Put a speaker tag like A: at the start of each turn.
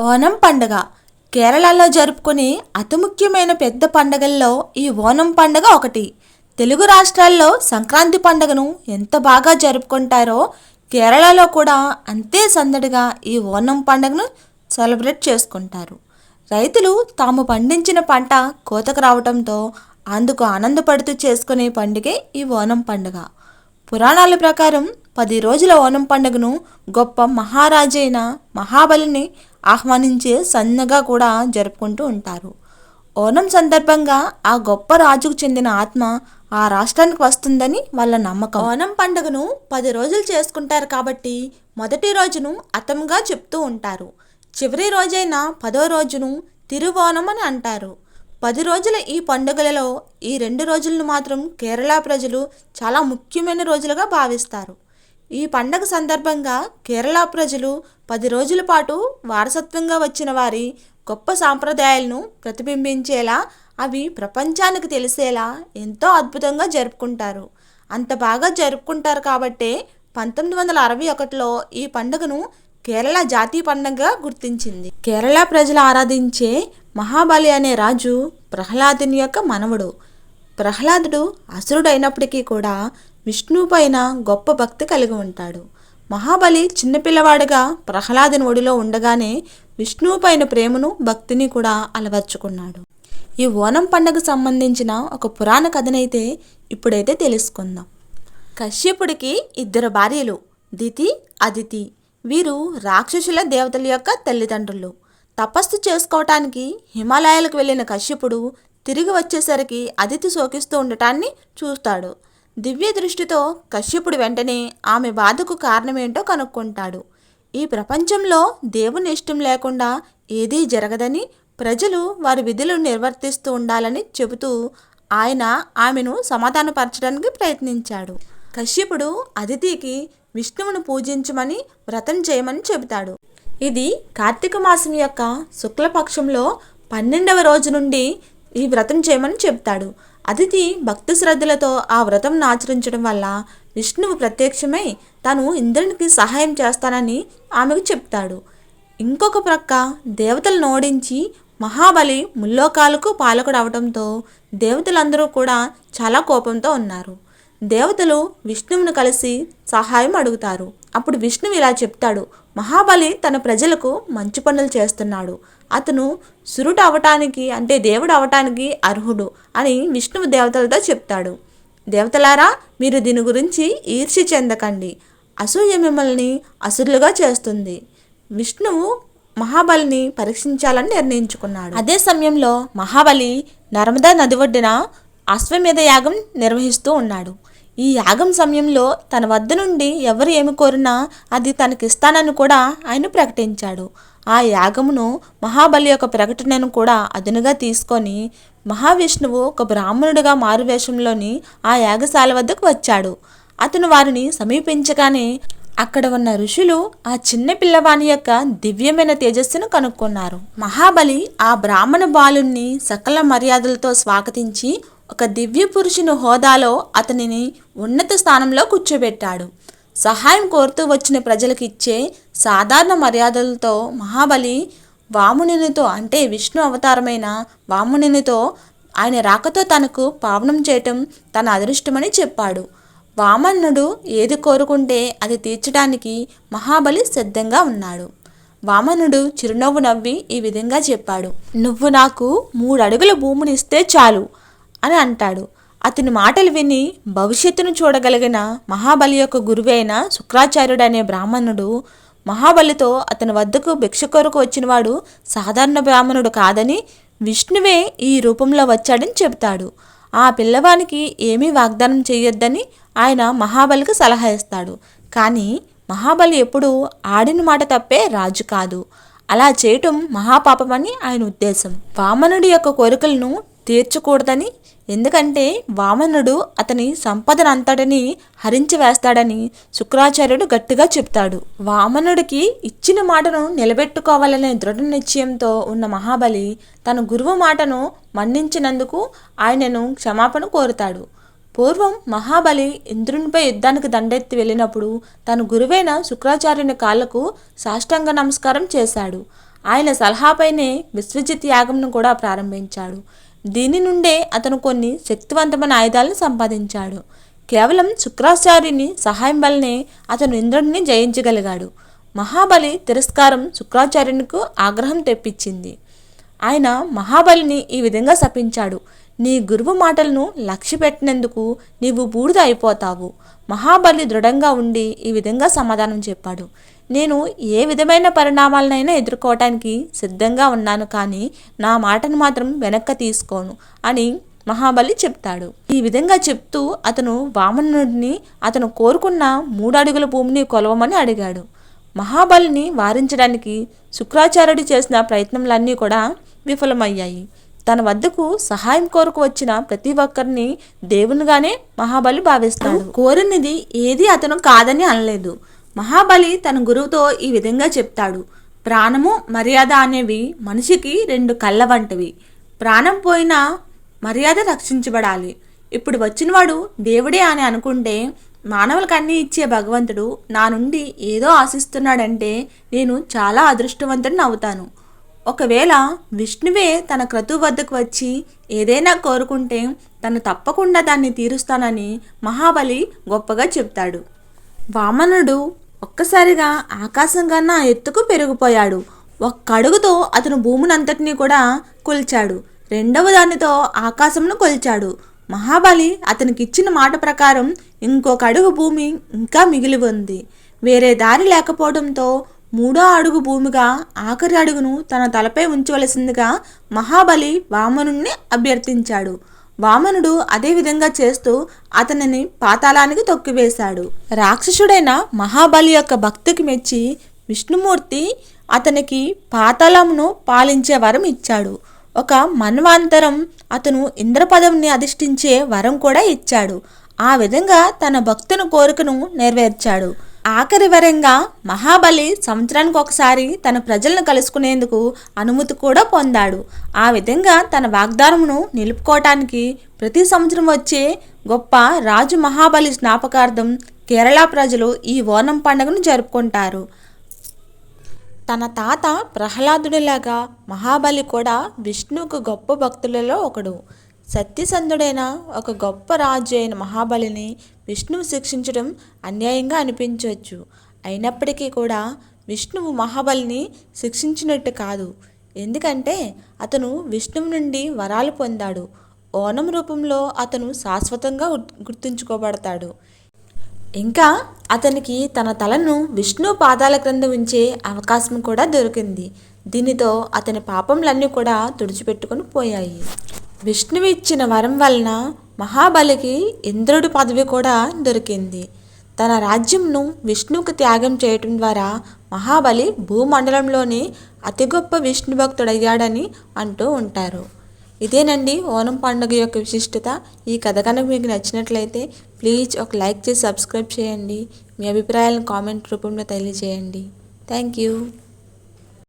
A: ఓనం పండుగ. కేరళలో జరుపుకునే అతి ముఖ్యమైన పెద్ద పండగల్లో ఈ ఓనం పండుగ ఒకటి. తెలుగు రాష్ట్రాల్లో సంక్రాంతి పండుగను ఎంత బాగా జరుపుకుంటారో కేరళలో కూడా అంతే సందడిగా ఈ ఓనం పండుగను సెలబ్రేట్ చేసుకుంటారు. రైతులు తాము పండించిన పంట కోతకు రావడంతో అందుకు ఆనందపడుతూ చేసుకునే పండుగే ఈ ఓనం పండుగ. పురాణాల ప్రకారం పది రోజుల ఓనం పండుగను గొప్ప మహారాజైన మహాబలిని ఆహ్వానించే సన్నగా కూడా జరుపుకుంటూ ఉంటారు. ఓనం సందర్భంగా ఆ గొప్ప రాజుకు చెందిన ఆత్మ ఆ రాష్ట్రానికి వస్తుందని వాళ్ళ నమ్మకం. ఓనం పండుగను పది రోజులు చేసుకుంటారు కాబట్టి మొదటి రోజును అతంగా చెప్తూ ఉంటారు. చివరి రోజైన పదో రోజును తిరువోనం అని అంటారు. పది రోజుల ఈ పండుగలలో ఈ రెండు రోజులను మాత్రం కేరళ ప్రజలు చాలా ముఖ్యమైన రోజులుగా భావిస్తారు. ఈ పండగ సందర్భంగా కేరళ ప్రజలు పది రోజుల పాటు వారసత్వంగా వచ్చిన వారి గొప్ప సాంప్రదాయాలను ప్రతిబింబించేలా అవి ప్రపంచానికి తెలిసేలా ఎంతో అద్భుతంగా జరుపుకుంటారు. అంత బాగా జరుపుకుంటారు కాబట్టే పంతొమ్మిది వందల అరవై ఒకటిలో ఈ పండుగను కేరళ జాతీయ పండుగగా గుర్తించింది. కేరళ ప్రజలు ఆరాధించే మహాబలి అనే రాజు ప్రహ్లాదుని యొక్క మనవడు. ప్రహ్లాదుడు అసురుడైనప్పటికీ కూడా విష్ణు పైన గొప్ప భక్తి కలిగి ఉంటాడు. మహాబలి చిన్నపిల్లవాడుగా ప్రహ్లాదుని ఒడిలో ఉండగానే విష్ణువు పైన ప్రేమను భక్తిని కూడా అలవర్చుకున్నాడు. ఈ ఓనం పండుగకు సంబంధించిన ఒక పురాణ కథనైతే ఇప్పుడైతే తెలుసుకుందాం. కశ్యపుడికి ఇద్దరు భార్యలు దితి అదితి. వీరు రాక్షసుల దేవతల యొక్క తల్లిదండ్రులు. తపస్సు చేసుకోవటానికి హిమాలయాలకు వెళ్ళిన కశ్యపుడు తిరిగి వచ్చేసరికి అదితి శోకిస్తూ ఉండటాన్ని చూస్తాడు. దివ్య దృష్టితో కశ్యపుడు వెంటనే ఆమె బాధకు కారణమేంటో కనుక్కుంటాడు. ఈ ప్రపంచంలో దేవుని ఇష్టం లేకుండా ఏదీ జరగదని ప్రజలు వారి విధులు నిర్వర్తిస్తూ ఉండాలని చెబుతూ ఆయన ఆమెను సమాధానపరచడానికి ప్రయత్నించాడు. కశ్యపుడు అతిథికి విష్ణువును పూజించమని వ్రతం చేయమని చెబుతాడు. ఇది కార్తీక మాసం యొక్క శుక్లపక్షంలో పన్నెండవ రోజు నుండి ఈ వ్రతం చేయమని చెబుతాడు. అతిథి భక్తి శ్రద్ధలతో ఆ వ్రతం ఆచరించడం వల్ల విష్ణువు ప్రత్యక్షమై తాను ఇంద్రునికి సహాయం చేస్తానని ఆమెకు చెప్తాడు. ఇంకొక ప్రక్క దేవతలను ఓడించి మహాబలి ముల్లోకాలకు పాలకుడు అవడంతో దేవతలందరూ కూడా చాలా కోపంతో ఉన్నారు. దేవతలు విష్ణువును కలిసి సహాయం అడుగుతారు. అప్పుడు విష్ణువు ఇలా చెప్తాడు. మహాబలి తన ప్రజలకు మంచి పనులు చేస్తున్నాడు. అతను సురుడు అవటానికి అంటే దేవుడు అవటానికి అర్హుడు అని విష్ణువు దేవతలతో చెప్తాడు. దేవతలారా మీరు దీని గురించి ఈర్ష్య చెందకండి. అసూయ మిమ్మల్ని అసురులుగా చేస్తుంది. విష్ణువు మహాబలిని పరీక్షించాలని నిర్ణయించుకున్నాడు. అదే సమయంలో మహాబలి నర్మదా నది ఒడ్డున అశ్వమేధ యాగం నిర్వహిస్తూ ఉన్నాడు. ఈ యాగం సమయంలో తన వద్ద నుండి ఎవరు ఏమి కోరినా అది తనకిస్తానని కూడా ఆయన ప్రకటించాడు. ఆ యాగమును మహాబలి యొక్క ప్రకటనను కూడా అదునుగా తీసుకొని మహావిష్ణువు ఒక బ్రాహ్మణుడిగా మారువేషంలోని ఆ యాగశాల వద్దకు వచ్చాడు. అతను వారిని సమీపించగానే అక్కడ ఉన్న ఋషులు ఆ చిన్న పిల్లవాని యొక్క దివ్యమైన తేజస్సును కనుక్కున్నారు. మహాబలి ఆ బ్రాహ్మణ బాలుణ్ణి సకల మర్యాదలతో స్వాగతించి ఒక దివ్య పురుషుని హోదాలో అతనిని ఉన్నత స్థానంలో కూర్చోబెట్టాడు. సహాయం కోరుతూ వచ్చిన ప్రజలకు ఇచ్చే సాధారణ మర్యాదలతో మహాబలి వామునినితో అంటే విష్ణు అవతారమైన వామునినితో ఆయన రాకతో తనకు పావనం చేయటం తన అదృష్టమని చెప్పాడు. వామన్నుడు ఏది కోరుకుంటే అది తీర్చడానికి మహాబలి సిద్ధంగా ఉన్నాడు. వామనుడు చిరునవ్వు నవ్వి ఈ విధంగా చెప్పాడు. నువ్వు నాకు మూడు అడుగుల భూమిని ఇస్తే చాలు అని అంటాడు. అతని మాటలు విని భవిష్యత్తును చూడగలిగిన మహాబలి యొక్క గురువైన శుక్రాచార్యుడు అనే బ్రాహ్మణుడు మహాబలితో అతని వద్దకు భిక్ష కొరకు వచ్చినవాడు సాధారణ బ్రాహ్మణుడు కాదని విష్ణువే ఈ రూపంలో వచ్చాడని చెబుతాడు. ఆ పిల్లవానికి ఏమీ వాగ్దానం చేయొద్దని ఆయన మహాబలికి సలహా ఇస్తాడు. కానీ మహాబలి ఎప్పుడూ ఆడిన మాట తప్పే రాజు కాదు. అలా చేయటం మహాపాపమని ఆయన ఉద్దేశం. వామనుడి యొక్క కోరికలను తీర్చకూడదని ఎందుకంటే వామనుడు అతని సంపదనంతటిని హరించి వేస్తాడని శుక్రాచార్యుడు గట్టిగా చెప్తాడు. వామనుడికి ఇచ్చిన మాటను నిలబెట్టుకోవాలనే దృఢ నిశ్చయంతో ఉన్న మహాబలి తన గురువు మాటను మన్నించినందుకు ఆయనను క్షమాపణ కోరుతాడు. పూర్వం మహాబలి ఇంద్రునిపై యుద్ధానికి దండెత్తి వెళ్ళినప్పుడు తన గురువైన శుక్రాచార్యుని కాళ్ళకు సాష్టాంగ నమస్కారం చేశాడు. ఆయన సలహాపైనే విశ్వజిత్ యాగంను కూడా ప్రారంభించాడు. దీని నుండే అతను కొన్ని శక్తివంతమైన ఆయుధాలను సంపాదించాడు. కేవలం శుక్రాచార్యుని సహాయం వల్లనే అతను ఇంద్రుడిని జయించగలిగాడు. మహాబలి తిరస్కారం శుక్రాచార్యునికి ఆగ్రహం తెప్పించింది. ఆయన మహాబలిని ఈ విధంగా శపించాడు. నీ గురువు మాటలను లక్ష్య పెట్టినందుకు నీవు బూడిద అయిపోతావు. మహాబలి దృఢంగా ఉండి ఈ విధంగా సమాధానం చెప్పాడు. నేను ఏ విధమైన పరిణామాలనైనా ఎదుర్కోవటానికి సిద్ధంగా ఉన్నాను కానీ నా మాటను మాత్రం వెనక్కి తీసుకోను అని మహాబలి చెప్తాడు. ఈ విధంగా చెప్తూ అతను వామనుడిని అతను కోరుకున్న మూడు అడుగుల భూమిని కొలవమని అడిగాడు. మహాబలిని వారించడానికి శుక్రాచార్యుడు చేసిన ప్రయత్నములన్నీ కూడా విఫలమయ్యాయి. తన వద్దకు సహాయం కోరుకు వచ్చిన ప్రతి ఒక్కరిని దేవునిగానే మహాబలి భావిస్తాడు. కోరినది ఏది అతను కాదని అనలేదు. మహాబలి తన గురువుతో ఈ విధంగా చెప్తాడు. ప్రాణము మర్యాద అనేవి మనిషికి రెండు కళ్ళ వంటివి. ప్రాణం పోయినా మర్యాద రక్షించబడాలి. ఇప్పుడు వచ్చినవాడు దేవుడే అని అనుకుంటే మానవులకు అన్నీ ఇచ్చే భగవంతుడు నా నుండి ఏదో ఆశిస్తున్నాడంటే నేను చాలా అదృష్టవంతుడిని అవుతాను. ఒకవేళ విష్ణువే తన క్రతువు వద్దకు వచ్చి ఏదైనా కోరుకుంటే తను తప్పకుండా దాన్ని తీరుస్తానని మహాబలి గొప్పగా చెప్తాడు. వామనుడు ఒక్కసారిగా ఆకాశం కన్నా ఎత్తుకు పెరిగిపోయాడు. ఒక్క అడుగుతో అతను భూమినంతటినీ కూడా కొలిచాడు. రెండవ దానితో ఆకాశంను కొలిచాడు. మహాబలి అతనికి ఇచ్చిన మాట ప్రకారం ఇంకొక అడుగు భూమి ఇంకా మిగిలి ఉంది. వేరే దారి లేకపోవడంతో మూడో అడుగు భూమిగా ఆఖరి అడుగును తన తలపై ఉంచవలసిందిగా మహాబలి వామనుణ్ణి అభ్యర్థించాడు. వామనుడు అదే విధంగా చేస్తూ అతనిని పాతాళానికి తొక్కివేశాడు. రాక్షసుడైన మహాబలి యొక్క భక్తికి మెచ్చి విష్ణుమూర్తి అతనికి పాతాళమును పాలించే వరం ఇచ్చాడు. ఒక మన్వాంతరం అతను ఇంద్రపదంని అధిష్ఠించే వరం కూడా ఇచ్చాడు. ఆ విధంగా తన భక్తుని కోరికను నెరవేర్చాడు. ఆఖరి వరంగా మహాబలి సంవత్సరానికి ఒకసారి తన ప్రజలను కలుసుకునేందుకు అనుమతి కూడా పొందాడు. ఆ విధంగా తన వాగ్దానమును నిలుపుకోవటానికి ప్రతి సంవత్సరం వచ్చే గొప్ప రాజు మహాబలి జ్ఞాపకార్థం కేరళ ప్రజలు ఈ ఓనం పండుగను జరుపుకుంటారు. తన తాత ప్రహ్లాదుడిలాగా మహాబలి కూడా విష్ణువుకు గొప్ప భక్తులలో ఒకడు. సత్యసంధుడైన ఒక గొప్ప రాజు అయిన మహాబలిని విష్ణువు శిక్షించడం అన్యాయంగా అనిపించవచ్చు. అయినప్పటికీ కూడా విష్ణువు మహాబలిని శిక్షించినట్టు కాదు. ఎందుకంటే అతను విష్ణువు నుండి వరాలు పొందాడు. ఓనం రూపంలో అతను శాశ్వతంగా గుర్తుంచుకోబడతాడు. ఇంకా అతనికి తన తలను విష్ణు పాదాల క్రింద ఉంచే అవకాశం కూడా దొరికింది. దీనితో అతని పాపములన్నీ కూడా తుడిచిపెట్టుకొని పోయాయి. విష్ణువు ఇచ్చిన వరం వలన మహాబలికి ఇంద్రుడి పదవి కూడా దొరికింది. తన రాజ్యంను విష్ణువుకు త్యాగం చేయటం ద్వారా మహాబలి భూమండలంలోని అతి గొప్ప విష్ణు భక్తుడయ్యాడని అంటూ ఉంటారు. ఇదేనండి ఓనం పండుగ యొక్క విశిష్టత. ఈ కథ కనుక మీకు నచ్చినట్లయితే ప్లీజ్ ఒక లైక్ చేసి సబ్స్క్రైబ్ చేయండి. మీ అభిప్రాయాలను కామెంట్ రూపంలో తెలియజేయండి. Thank you.